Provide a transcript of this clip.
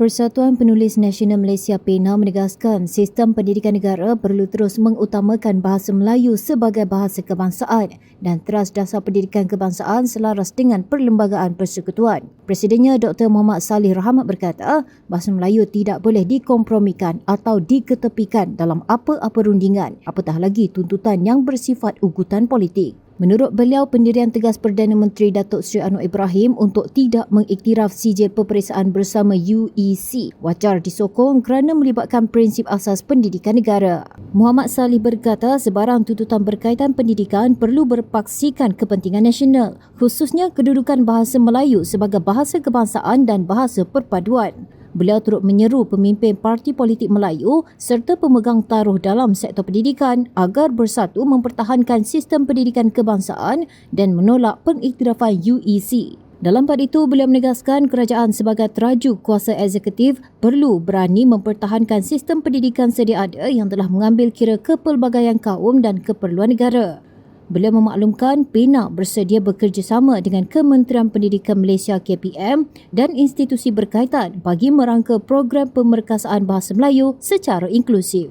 Persatuan Penulis Nasional Malaysia PENA menegaskan sistem pendidikan negara perlu terus mengutamakan bahasa Melayu sebagai bahasa kebangsaan dan teras dasar pendidikan kebangsaan selaras dengan perlembagaan persekutuan. Presidennya Dr. Muhammad Salih Rahmat berkata, bahasa Melayu tidak boleh dikompromikan atau diketepikan dalam apa-apa rundingan, apatah lagi tuntutan yang bersifat ugutan politik. Menurut beliau, pendirian tegas Perdana Menteri Datuk Seri Anwar Ibrahim untuk tidak mengiktiraf sijil peperiksaan bersama UEC wajar disokong kerana melibatkan prinsip asas pendidikan negara. Muhammad Salih berkata sebarang tuntutan berkaitan pendidikan perlu berpaksikan kepentingan nasional, khususnya kedudukan bahasa Melayu sebagai bahasa kebangsaan dan bahasa perpaduan. Beliau turut menyeru pemimpin parti politik Melayu serta pemegang taruh dalam sektor pendidikan agar bersatu mempertahankan sistem pendidikan kebangsaan dan menolak pengiktirafan UEC. Dalam pada itu, beliau menegaskan kerajaan sebagai teraju kuasa eksekutif perlu berani mempertahankan sistem pendidikan sedia ada yang telah mengambil kira kepelbagaian kaum dan keperluan negara. Beliau memaklumkan PENA bersedia bekerjasama dengan Kementerian Pendidikan Malaysia KPM dan institusi berkaitan bagi merangka program pemerkasaan bahasa Melayu secara inklusif.